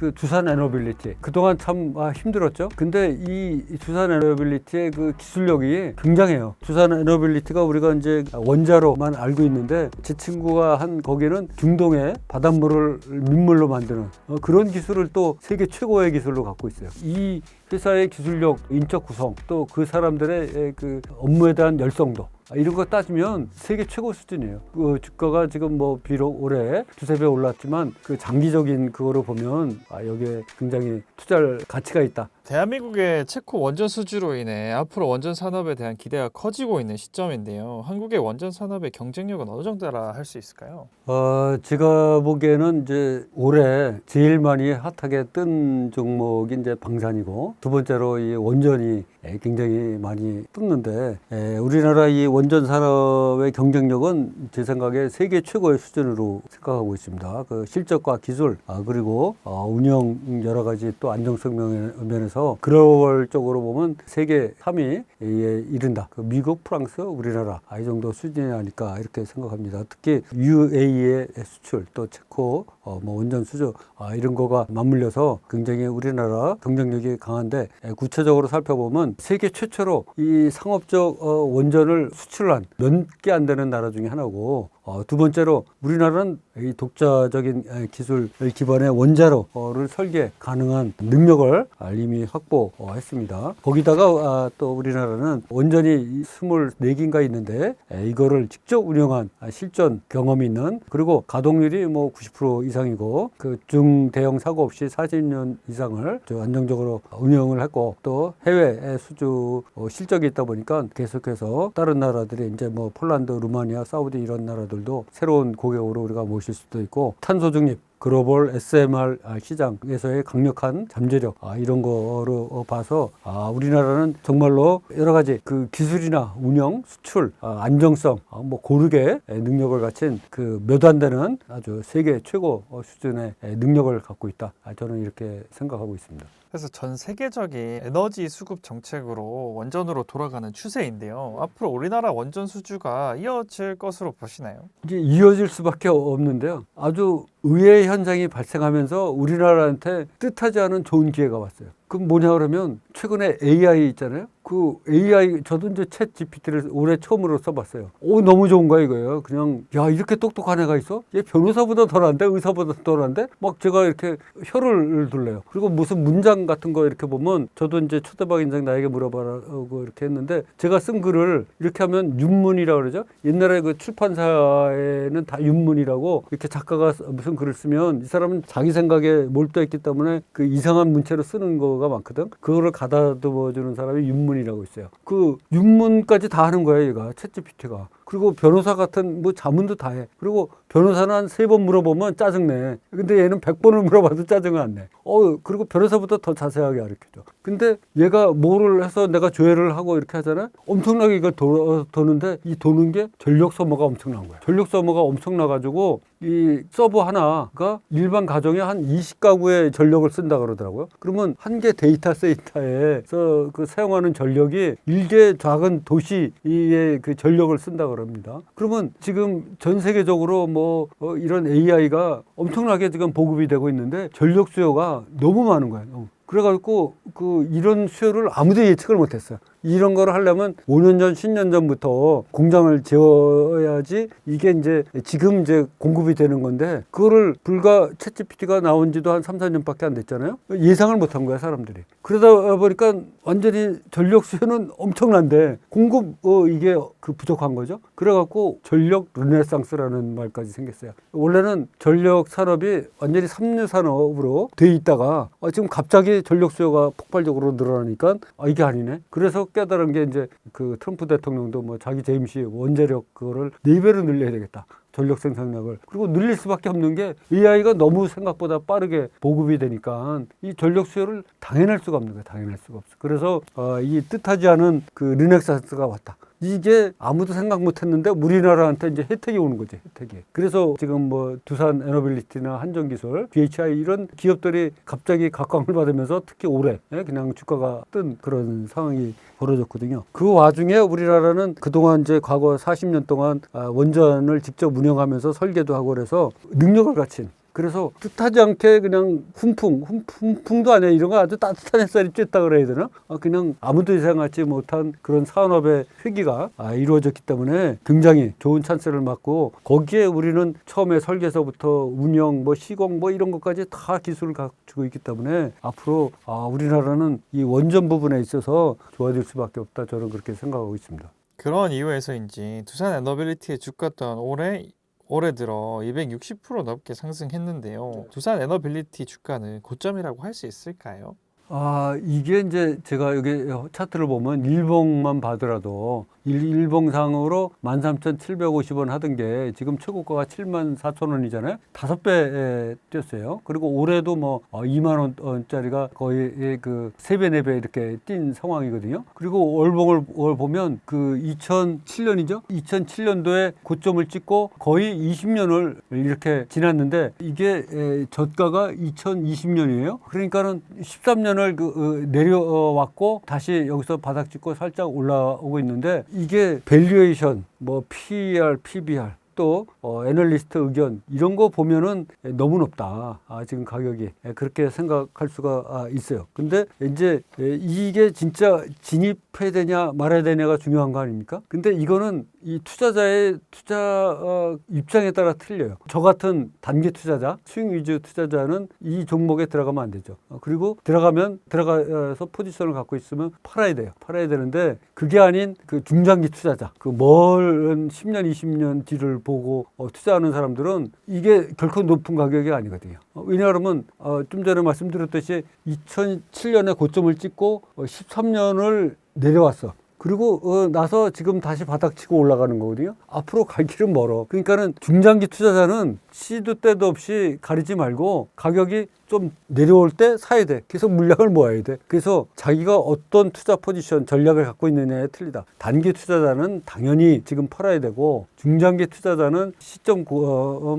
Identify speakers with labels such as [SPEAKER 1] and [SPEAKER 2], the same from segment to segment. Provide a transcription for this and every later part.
[SPEAKER 1] 그 두산 에너빌리티 그동안 참 아, 힘들었죠. 근데 이 두산 에너빌리티의 그 기술력이 굉장해요. 두산 에너빌리티가 우리가 이제 원자로만 알고 있는데 제 친구가 한 거기는 중동에 바닷물을 민물로 만드는 어, 그런 기술을 또 세계 최고의 기술로 갖고 있어요. 이 회사의 기술력, 인적 구성, 또 그 사람들의 그 업무에 대한 열성도 아, 이런 거 따지면 세계 최고 수준이에요. 그 주가가 지금 뭐 비록 올해 두세 배 올랐지만 그 장기적인 그거로 보면 아, 여기에 굉장히 투자할 가치가 있다.
[SPEAKER 2] 대한민국의 체코 원전 수주로 인해 앞으로 원전 산업에 대한 기대가 커지고 있는 시점인데요. 한국의 원전 산업의 경쟁력은 어느 정도라 할 수 있을까요?
[SPEAKER 1] 어, 제가 보기에는 이제 올해 제일 많이 핫하게 뜬 종목이 이제 방산이고 두 번째로 이 원전이 에, 굉장히 많이 떴는데 에, 우리나라 이 원전 산업의 경쟁력은 제 생각에 세계 최고의 수준으로 생각하고 있습니다. 그 실적과 기술 아, 그리고 어, 운영 여러 가지 또 안정성 면- 면에서 글로벌적으로 보면 세계 3위에 이른다. 그 미국, 프랑스, 우리나라 아, 이 정도 수준이 아닐까 이렇게 생각합니다. 특히 UAE의 수출 또 체코 어, 뭐 원전 수주 아, 이런 거가 맞물려서 굉장히 우리나라 경쟁력이 강한데 에, 구체적으로 살펴보면 세계 최초로 이 상업적 어, 원전을 수출한 몇 개 안 되는 나라 중에 하나고 어, 두 번째로 우리나라는 이 독자적인 에, 기술 기반의 원자로를 설계 가능한 능력을 아, 이미 확보했습니다. 거기다가 아, 또 우리나라는 원전이 24개인가 있는데 에, 이거를 직접 운영한 아, 실전 경험이 있는 그리고 가동률이 뭐 90% 이상이고 그 중대형 사고 없이 40년 이상을 저 안정적으로 운영을 했고 또 해외 수주 어, 실적이 있다 보니까 계속해서 다른 나라들이 이제 뭐 폴란드, 루마니아, 사우디 이런 나라들도 새로운 고객으로 우리가 모실 수도 있고 탄소 중립 글로벌 SMR 시장에서의 강력한 잠재력 아, 이런 거로 어, 봐서 아, 우리나라는 정말로 여러 가지 그 기술이나 운영, 수출, 아, 안정성 아, 뭐 고르게 에, 능력을 갖춘 그 몇 안 되는 아주 세계 최고 어, 수준의 에, 능력을 갖고 있다. 아, 저는 이렇게 생각하고 있습니다.
[SPEAKER 2] 그래서 전 세계적인 에너지 수급 정책으로 원전으로 돌아가는 추세인데요. 앞으로 우리나라 원전 수주가 이어질 것으로 보시나요?
[SPEAKER 1] 이제 이어질 수밖에 없는데요. 아주 의외의 현상이 발생하면서 우리나라한테 뜻하지 않은 좋은 기회가 왔어요. 그럼 뭐냐 그러면 최근에 AI 있잖아요. 그 AI 저도 이제 챗 GPT를 올해 처음으로 써봤어요. 오 너무 좋은 거야 이거예요. 그냥 야 이렇게 똑똑한 애가 있어? 얘 변호사보다 덜한데 의사보다 덜한데 막 제가 이렇게 혀를 둘래요. 그리고 무슨 문장 같은 거 이렇게 보면 저도 이제 초대박 인생 나에게 물어봐라고 이렇게 했는데 제가 쓴 글을 이렇게 하면 윤문이라 고 그러죠. 옛날에 그 출판사에는 다 윤문이라고 이렇게 작가가 무슨 글을 쓰면 이 사람은 자기 생각에 몰두했기 때문에 그 이상한 문체로 쓰는 거가 많거든. 그거를 가다듬어 주는 사람이 윤문이 라고 있어요. 그 윤문까지 다 하는 거예요, 얘가 챗GPT가. 그리고 변호사 같은 뭐 자문도 다 해. 그리고 변호사는 한 세 번 물어보면 짜증내. 근데 얘는 백 번을 물어봐도 짜증을 안 내. 어, 그리고 변호사보다 더 자세하게 가르쳐줘. 근데 얘가 뭐를 해서 내가 조회를 하고 이렇게 하잖아? 엄청나게 이걸 도, 도는데 이 도는 게 전력 소모가 엄청난 거야. 전력 소모가 엄청나가지고 이 서버 하나가 일반 가정에 한 20가구의 전력을 쓴다 그러더라고요. 그러면 한 개 데이터 센터에서 그 사용하는 전력이 일개 작은 도시의 그 전력을 쓴다 그럽니다. 그러면 지금 전 세계적으로 뭐 어, 이런 AI가 엄청나게 지금 보급이 되고 있는데 전력 수요가 너무 많은 거예요. 너무. 그래가지고 그 이런 수요를 아무도 예측을 못했어요. 이런 거를 하려면 5년 전, 10년 전부터 공장을 지어야지 이게 이제 지금 이제 공급이 되는 건데 그거를 불과 챗GPT가 나온 지도 한 3, 4년밖에 안 됐잖아요. 예상을 못 한 거야, 사람들이. 그러다 보니까 완전히 전력 수요는 엄청난데 공급 어 이게 그 부족한 거죠. 그래 갖고 전력 르네상스라는 말까지 생겼어요. 원래는 전력 산업이 완전히 삼류 산업으로 돼 있다가 어, 지금 갑자기 전력 수요가 폭발적으로 늘어나니까 아 이게 아니네. 그래서 깨달은 게 이제 그 트럼프 대통령도 뭐 자기 재임시 원자력 그거를 네 배로 늘려야 되겠다. 전력 생산량을 그리고 늘릴 수밖에 없는 게 AI가 너무 생각보다 빠르게 보급이 되니까 이 전력 수요를 당해낼 수가 없는 거예요. 당해낼 수가 없어. 그래서 어, 이 뜻하지 않은 그 르넥산스가 왔다. 이게 아무도 생각 못 했는데 우리나라한테 이제 혜택이 오는 거지, 혜택이. 그래서 지금 뭐 두산 에너빌리티나 한전기술, BHI 이런 기업들이 갑자기 각광을 받으면서 특히 올해 예, 그냥 주가가 뜬 그런 상황이 벌어졌거든요. 그 와중에 우리나라는 그동안 이제 과거 40년 동안 아, 원전을 직접 운영하면서 설계도 하고 그래서 능력을 갖춘 그래서 뜻하지 않게 그냥 훈풍, 훈- 훈풍 도 아니야. 이런 거 아주 따뜻한 햇살이 쬐다 그래야 되나? 아, 그냥 아무도 예상하지 못한 그런 산업의 회기가 아, 이루어졌기 때문에 굉장히 좋은 찬스를 맞고 거기에 우리는 처음에 설계서부터 운영, 뭐 시공 뭐 이런 것까지 다 기술을 갖추고 있기 때문에 앞으로 아, 우리나라는 이 원전 부분에 있어서 좋아질 수밖에 없다. 저는 그렇게 생각하고 있습니다.
[SPEAKER 2] 그런 이유에서인지 두산 에너빌리티의 주가 또한 올해 올해 들어 260% 넘게 상승했는데요. 두산 에너빌리티 주가는 고점이라고 할 수 있을까요?
[SPEAKER 1] 아, 이게 이제 제가 여기 차트를 보면 일봉만 봐더라도 일, 일봉상으로 13,750원 하던 게 지금 최고가가 74,000원이잖아요. 다섯 배 뛰었어요. 그리고 올해도 뭐 2만 원짜리가 거의 그 세 배, 네 배 이렇게 뛴 상황이거든요. 그리고 월봉을 월 보면 그 2007년이죠. 2007년도에 고점을 찍고 거의 20년을 이렇게 지났는데 이게 에, 저가가 2020년이에요. 그러니까는 13년을 그 어, 내려왔고 다시 여기서 바닥 찍고 살짝 올라오고 있는데 이게 밸류에이션 뭐 PER, PBR 또 어, 애널리스트 의견 이런 거 보면은 너무 높다. 아, 지금 가격이 예, 그렇게 생각할 수가 아, 있어요. 근데 이제 예, 이게 진짜 진입해야 되냐 말아야 되냐가 중요한 거 아닙니까? 근데 이거는 이 투자자의 투자 어, 입장에 따라 틀려요. 저 같은 단기 투자자, 수익 위주 투자자는 이 종목에 들어가면 안 되죠. 어, 그리고 들어가면 들어가서 포지션을 갖고 있으면 팔아야 돼요. 팔아야 되는데 그게 아닌 그 중장기 투자자, 그먼 10년, 20년 뒤를 보고 어, 투자하는 사람들은 이게 결코 높은 가격이 아니거든요. 어, 왜냐하면 어, 좀 전에 말씀드렸듯이 2007년에 고점을 찍고 어, 13년을 내려왔어. 그리고 어, 나서 지금 다시 바닥 치고 올라가는 거거든요. 앞으로 갈 길은 멀어. 그러니까는 중장기 투자자는 시도 때도 없이 가리지 말고 가격이 좀 내려올 때 사야 돼. 계속 물량을 모아야 돼. 그래서 자기가 어떤 투자 포지션 전략을 갖고 있느냐에 틀리다. 단기 투자자는 당연히 지금 팔아야 되고 중장기 투자자는 시점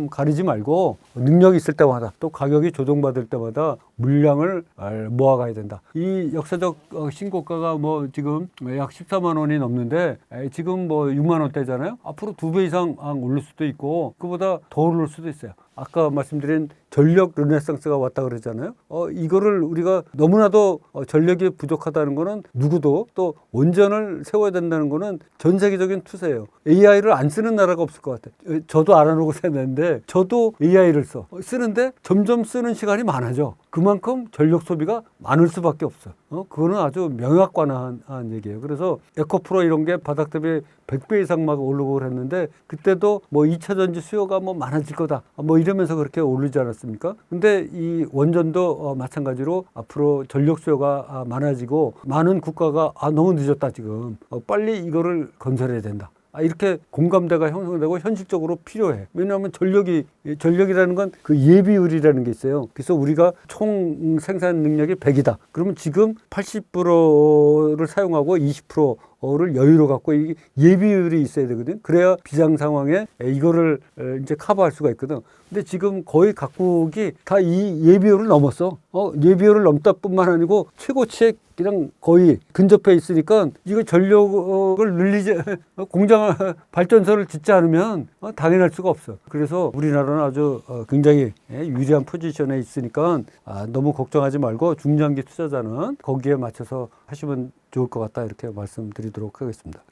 [SPEAKER 1] 가리지 말고 능력이 있을 때마다 또 가격이 조정받을 때마다 물량을 알- 모아가야 된다. 이 역사적 어, 신고가가 뭐 지금 약 14만 원이 넘는데 에, 지금 뭐 6만 원대잖아요. 앞으로 두 배 이상 아, 오를 수도 있고 그보다 더 오를 수도 있어요. 아까 말씀드린 전력 르네상스가 왔다 그러잖아요. 어, 이거를 우리가 너무나도 어, 전력이 부족하다는 거는 누구도 또 원전을 세워야 된다는 거는 전 세계적인 투세예요. AI를 안 쓰는 나라가 없을 것 같아요. 어, 저도 안 하고 사는데 저도 AI를 써. 어, 쓰는데 점점 쓰는 시간이 많아져. 그만큼 전력 소비가 많을 수밖에 없어. 어, 그거는 아주 명확관한 한 얘기예요. 그래서 에코프로 이런 게 바닥 대비 100배 이상 막 오르고 그랬는데 그때도 뭐 2차 전지 수요가 뭐 많아질 거다. 뭐 이 러면서 그렇게 오르지 않았습니까? 근데 이 원전도 어, 마찬가지로 앞으로 전력 수요가 아, 많아지고 많은 국가가 아 너무 늦었다 지금. 어, 빨리 이거를 건설해야 된다. 아, 이렇게 공감대가 형성되고 현실적으로 필요해. 왜냐하면 전력이 이 전력이라는 건 그 예비율이라는 게 있어요. 그래서 우리가 총 생산 능력이 100이다. 그러면 지금 80%를 사용하고 20% 를 여유로 갖고 이 예비율이 있어야 되거든. 그래야 비상 상황에 이거를 에, 이제 커버할 수가 있거든. 근데 지금 거의 각국이 다 이 예비율을 넘었어. 어, 예비율을 넘다뿐만 아니고 최고치에 그냥 거의 근접해 있으니까 이거 전력을 늘리지 공장 발전소를 짓지 않으면 어, 당연할 수가 없어. 그래서 우리나라는 아주 어, 굉장히 예, 유리한 포지션에 있으니까 아, 너무 걱정하지 말고 중장기 투자자는 거기에 맞춰서 하시면 좋을 것 같다 이렇게 말씀드리도록 하겠습니다.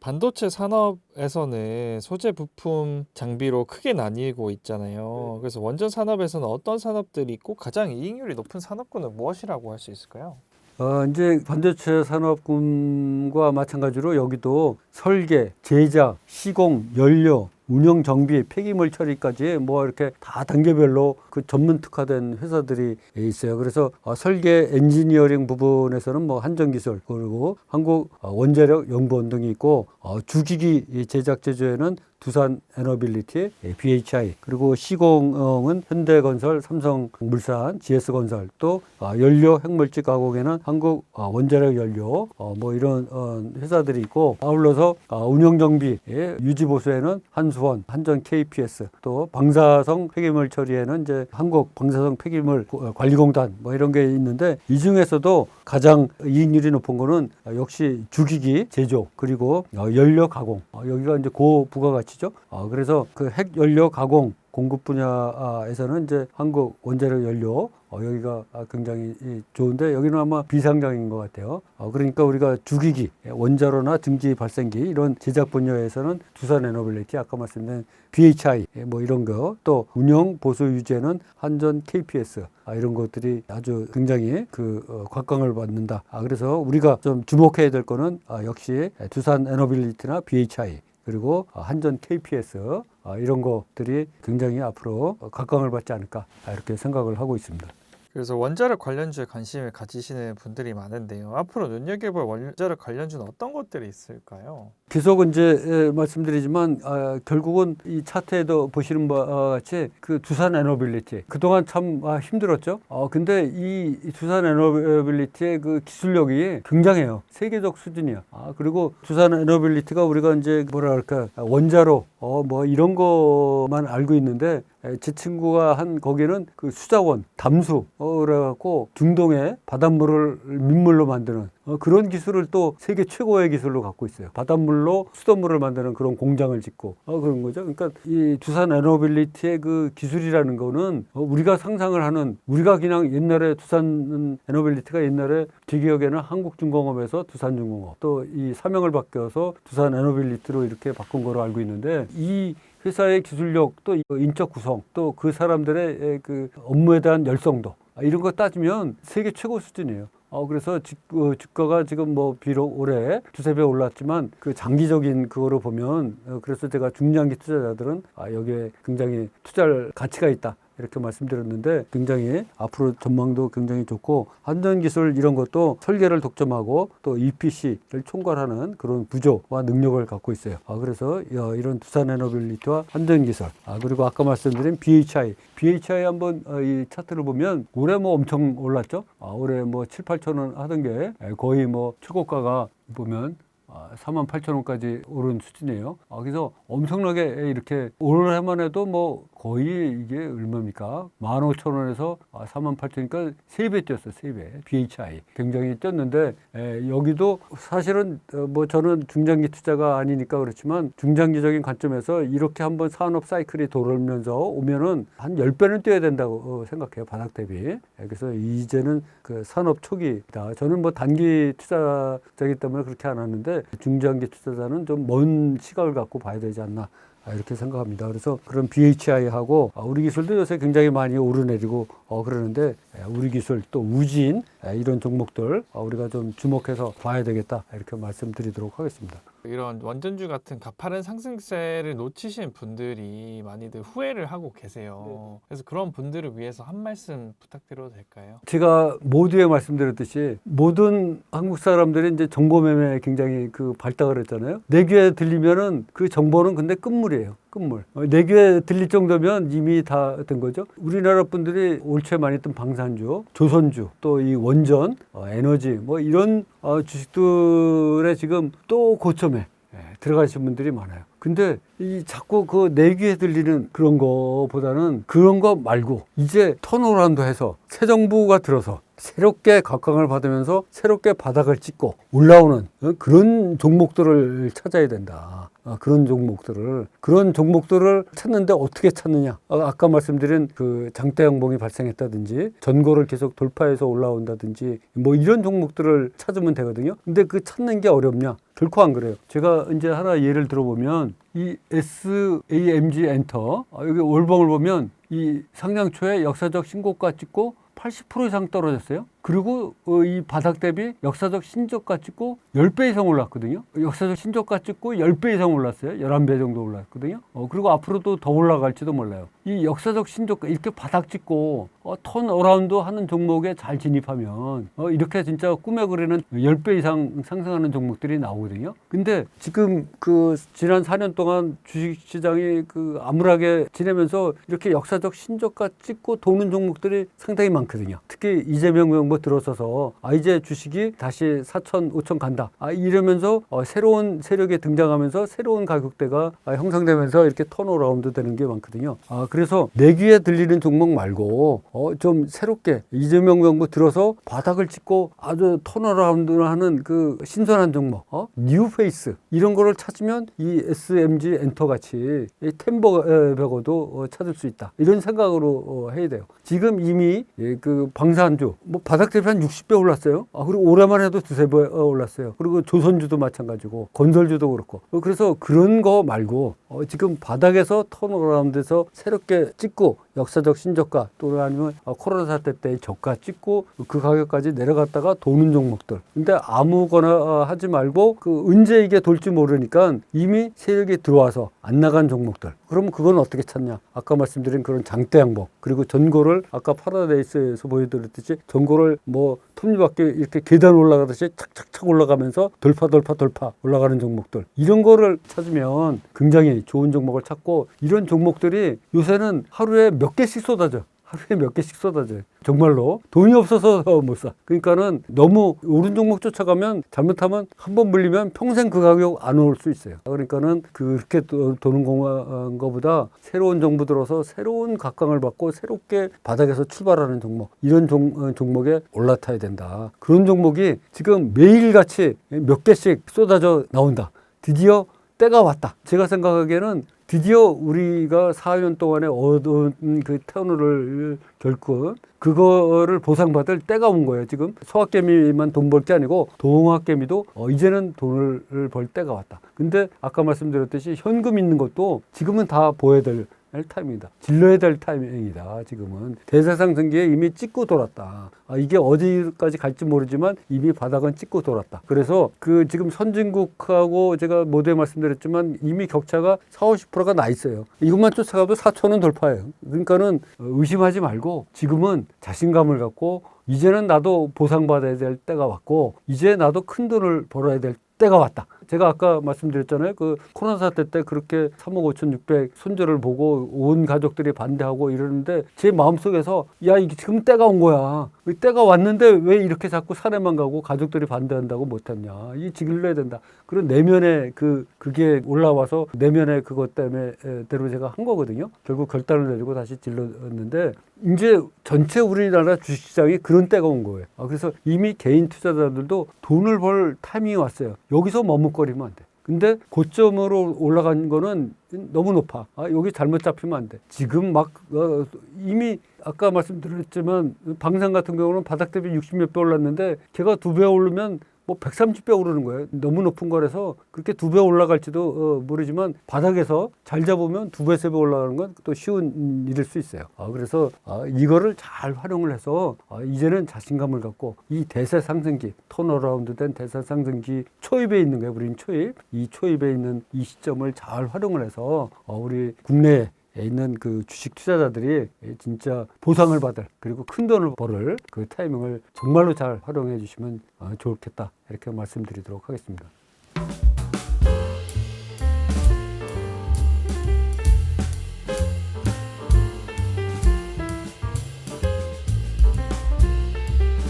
[SPEAKER 2] 반도체 산업에서는 소재 부품 장비로 크게 나뉘고 있잖아요. 그래서 원전 산업에서는 어떤 산업들이 있고 가장 이익률이 높은 산업군은 무엇이라고 할 수 있을까요?
[SPEAKER 1] 어, 이제 반도체 산업군과 마찬가지로 여기도 설계, 제작, 시공, 연료, 운영 정비, 폐기물 처리까지 뭐 이렇게 다 단계별로 그 전문 특화된 회사들이 있어요. 그래서 어, 설계 엔지니어링 부분에서는 뭐 한전기술 그리고 한국 어, 원자력 연구원 등이 있고 어, 주기기 이 제작 제조에는 두산 에너빌리티, 예, BHI 그리고 시공은 현대건설, 삼성물산, GS건설 또 아, 연료 핵물질 가공에는 한국 아, 원자력 연료 어, 뭐 이런 어, 회사들이 있고 아울러서 아, 운영 정비 예, 유지 보수에는 한수원, 한전 KPS 또 방사성 폐기물 처리에는 이제 한국 방사성 폐기물 고- 관리공단 뭐 이런 게 있는데 이 중에서도 가장 이익률이 높은 거는 아, 역시 주기기 제조 그리고 어, 연료 가공 어, 여기가 이제 고부가가치죠. 어, 그래서 그 핵 연료 가공 공급 분야에서는 이제 한국 원자력 연료 어, 여기가 아, 굉장히 이 좋은데 여기는 아마 비상장인 것 같아요. 어, 그러니까 우리가 주기기, 예, 원자로나 증기 발생기 이런 제작 분야에서는 두산 에너빌리티 아까 말씀드린 BHI 예, 뭐 이런 거 또 운영 보수 유지에는 한전 KPS 아, 이런 것들이 아주 굉장히 그 어, 곽광을 받는다. 아, 그래서 우리가 좀 주목해야 될 거는 아, 역시 두산 에너빌리티나 BHI 그리고 어, 한전 KPS 아, 이런 것들이 굉장히 앞으로 어, 각광을 받지 않을까 아, 이렇게 생각을 하고 있습니다.
[SPEAKER 2] 그래서 원자력 관련주에 관심을 가지시는 분들이 많은데요. 앞으로 눈여겨볼 원자력 관련주는 어떤 것들이 있을까요?
[SPEAKER 1] 계속 이제 예, 말씀드리지만 아, 결국은 이 차트에도 보시는 바와 같이 그 두산 에너빌리티 그동안 참 아, 힘들었죠. 어 근데 이, 이 두산 에너빌리티의 그 기술력이 굉장해요. 세계적 수준이야. 아 그리고 두산 에너빌리티가 우리가 이제 뭐라 할까 원자로 어 뭐 이런 거만 알고 있는데 에, 제 친구가 한 거기는 그 수자원 담수 어 그래갖고 중동에 바닷물을 민물로 만드는 어, 그런 기술을 또 세계 최고의 기술로 갖고 있어요. 바닷물로 수돗물을 만드는 그런 공장을 짓고 어, 그런 거죠. 그러니까 이 두산 에너빌리티의 그 기술이라는 거는 어, 우리가 상상을 하는 우리가 그냥 옛날에 두산 에너빌리티가 옛날에 제 기억에는 한국중공업에서 두산중공업 또 이 사명을 바뀌어서 두산 에너빌리티로 이렇게 바꾼 거로 알고 있는데 이 회사의 기술력 또 인적 구성 또 그 사람들의 그 업무에 대한 열성도 아, 이런 거 따지면 세계 최고 수준이에요. 어, 그래서 주, 어, 주가가 지금 뭐 비록 올해 두세 배 올랐지만 그 장기적인 그거로 보면 어, 그래서 제가 중장기 투자자들은 아, 여기에 굉장히 투자할 가치가 있다. 이렇게 말씀드렸는데 굉장히 앞으로 전망도 굉장히 좋고 안전기술 이런 것도 설계를 독점하고 또 EPC를 총괄하는 그런 구조와 능력을 갖고 있어요. 아, 그래서 여- 이런 두산 에너빌리티와 안전기술 아, 그리고 아까 말씀드린 BHI BHI 한번 어, 이 차트를 보면 올해 뭐 엄청 올랐죠. 아, 올해 뭐 7, 8천 원 하던 게 에, 거의 뭐 최고가가 보면 아, 4만 8천 원까지 오른 수준이에요. 아, 그래서 엄청나게 이렇게 올해만 해도 뭐 거의 이게 얼마입니까? 1만 5천 원에서 아, 4만 8천이니까 세배 뛰었어요. 세 배. BHI. 굉장히 뛰었는데 에, 여기도 사실은 어, 뭐 저는 중장기 투자가 아니니까 그렇지만 중장기적인 관점에서 이렇게 한번 산업 사이클이 돌면서 오면은 한 10배는 뛰어야 된다고 어, 생각해요. 바닥 대비. 에, 그래서 이제는 그 산업 초기다. 저는 뭐 단기 투자자이기 때문에 그렇게 안 하는데 중장기 투자자는 좀 먼 시각을 갖고 봐야 되지 않나. 아, 이렇게 생각합니다. 그래서 그런 BHI하고 아, 우리 기술도 요새 굉장히 많이 오르내리고 어, 그러는데 에, 우리 기술 또 우진 에, 이런 종목들 어, 우리가 좀 주목해서 봐야 되겠다 이렇게 말씀드리도록 하겠습니다.
[SPEAKER 2] 이런 원전주 같은 가파른 상승세를 놓치신 분들이 많이들 후회를 하고 계세요. 그래서 그런 분들을 위해서 한 말씀 부탁드려도 될까요?
[SPEAKER 1] 제가 모두에 말씀드렸듯이 모든 한국 사람들이 이제 정보 매매에 굉장히 그 발달을 했잖아요. 내 귀에 들리면은 그 정보는 근데 끝물이에요. 끝물. 어, 내 귀에 들릴 정도면 이미 다 된 거죠. 우리나라 분들이 올 초에 많이 했던 방산주, 조선주, 또 이 원전, 어, 에너지 뭐 이런 어, 주식들에 지금 또 고점에 예, 들어가신 분들이 많아요. 근데 이 자꾸 그내 귀에 들리는 그런 거보다는 그런 거 말고 이제 턴오라운드 해서 새 정부가 들어서 새롭게 각광을 받으면서 새롭게 바닥을 찍고 올라오는 어, 그런 종목들을 찾아야 된다. 어, 그런 종목들을 그런 종목들을 찾는데 어떻게 찾느냐? 어, 아까 말씀드린 그 장대 양봉이 발생했다든지 전고를 계속 돌파해서 올라온다든지 뭐 이런 종목들을 찾으면 되거든요. 근데 그 찾는 게 어렵냐? 결코 안 그래요. 제가 이제 하나 예를 들어보면 이 SAMG 엔터 아, 여기 월봉을 보면 이 상장 초에 역사적 신고가 찍고 80% 이상 떨어졌어요. 그리고 어, 이 바닥 대비 역사적 신저가 찍고 10배 이상 올랐거든요. 역사적 신저가 찍고 10배 이상 올랐어요. 11배 정도 올랐거든요. 어, 그리고 앞으로도 더 올라갈지도 몰라요. 이 역사적 신저가 이렇게 바닥 찍고 어, 턴 어라운드 하는 종목에 잘 진입하면 어, 이렇게 진짜 꿈에 그리는 10배 이상 상승하는 종목들이 나오거든요. 근데 지금 그 지난 4년 동안 주식 시장이 그 암울하게 지내면서 이렇게 역사적 신저가 찍고 도는 종목들이 상당히 많거든요. 특히 이재명 정도 들어서서 아 이제 주식이 다시 4천, 5천 간다. 아 이러면서 어, 새로운 세력이 등장하면서 새로운 가격대가 아, 형성되면서 이렇게 턴어라운드 되는 게 많거든요. 아 그래서 내 귀에 들리는 종목 말고 어, 좀 새롭게 이재명 정부 들어서 바닥을 찍고 아주 턴어라운드를 하는 그 신선한 종목, 어? 뉴페이스 이런 거를 찾으면 이 SMG 엔터 같이 이 템버베거도 어, 찾을 수 있다. 이런 생각으로 어, 해야 돼요. 지금 이미 예, 그 방산주 뭐 바닥 대비 한 60배 올랐어요. 아, 그리고 올해만 해도 두세 배 어, 올랐어요. 그리고 조선주도 마찬가지고 건설주도 그렇고 어, 그래서 그런 거 말고 어, 지금 바닥에서 턴어라운드에서 새롭게 찍고 역사적 신저가 또는 아니면 어, 코로나 사태 때의 저가 찍고 그 가격까지 내려갔다가 도는 종목들. 근데 아무거나 어, 하지 말고 그 언제 이게 돌지 모르니까 이미 세력이 들어와서 안 나간 종목들. 그러면 그건 어떻게 찾냐? 아까 말씀드린 그런 장대 양복 그리고 전고를 아까 파라데이스에서 보여드렸듯이 전고를 뭐 톱니바퀴 이렇게 계단 올라가듯이 착착착 올라가면서 돌파 돌파 돌파 올라가는 종목들 이런 거를 찾으면 굉장히 좋은 종목을 찾고 이런 종목들이 요새는 하루에 몇 개씩 쏟아져. 하루에 몇 개씩 쏟아져요. 정말로 돈이 없어서 못 사. 그러니까는 너무 오른 종목 쫓아가면 잘못하면 한 번 물리면 평생 그 가격 안 올 수 있어요. 그러니까는 그렇게 도- 도는 거- 거보다 새로운 정부 들어서 새로운 각광을 받고 새롭게 바닥에서 출발하는 종목 이런 종, 어, 종목에 올라타야 된다. 그런 종목이 지금 매일같이 몇 개씩 쏟아져 나온다. 드디어 때가 왔다. 제가 생각하기에는 드디어 우리가 4년 동안에 얻은 그 터널을 결국 그거를 보상받을 때가 온 거예요. 지금 소학개미만 돈 벌 게 아니고 동학개미도 어, 이제는 돈을 벌 때가 왔다. 근데 아까 말씀드렸듯이 현금 있는 것도 지금은 다 보여야 될 타임이다. 질러야 될 타이밍이다. 지금은 대세상승기에 이미 찍고 돌았다. 아, 이게 어디까지 갈지 모르지만 이미 바닥은 찍고 돌았다. 그래서 그 지금 선진국하고 제가 모두에 말씀드렸지만 이미 격차가 4, 50%가 나 있어요. 이것만 쫓아가도 4천원 돌파예요. 그러니까는 어, 의심하지 말고 지금은 자신감을 갖고 이제는 나도 보상받아야 될 때가 왔고 이제 나도 큰 돈을 벌어야 될 때가 왔다. 제가 아까 말씀드렸잖아요. 그 코로나 사태 때 그렇게 3억 5천6백 손절을 보고 온 가족들이 반대하고 이러는데 제 마음속에서 야 이게 지금 때가 온 거야. 이 때가 왔는데 왜 이렇게 자꾸 산에만 가고 가족들이 반대한다고 못했냐. 이 지길러야 된다. 그런 내면에 그 그게 올라와서 내면에 그것 때문에 에, 대로 제가 한 거거든요. 결국 결단을 내리고 다시 질렀는데 이제 전체 우리나라 주식시장이 그런 때가 온 거예요. 아, 그래서 이미 개인 투자자들도 돈을 벌 타이밍이 왔어요. 여기서 머뭇거 리면 안 돼. 근데 고점으로 올라간 거는 너무 높아. 아, 여기 잘못 잡히면 안 돼. 지금 막 어, 이미 아까 말씀드렸지만 방산 같은 경우는 바닥 대비 60몇 배 올랐는데 걔가 두 배 오르면 뭐 130배 오르는 거예요. 너무 높은 거라서 그렇게 두 배 올라갈지도 어, 모르지만 바닥에서 잘 잡으면 두 배, 세 배 올라가는 건 또 쉬운 일일 수 있어요. 아, 그래서 아, 이거를 잘 활용을 해서 아, 이제는 자신감을 갖고 이 대세 상승기, 턴어라운드 된 대세 상승기 초입에 있는 거예요. 우리는 초입. 이 초입에 있는 이 시점을 잘 활용을 해서 어, 우리 국내에 있는 그 주식 투자자들이 진짜 보상을 받을 그리고 큰 돈을 벌을 그 타이밍을 정말로 잘 활용해 주시면 어, 좋겠다 이렇게 말씀드리도록 하겠습니다.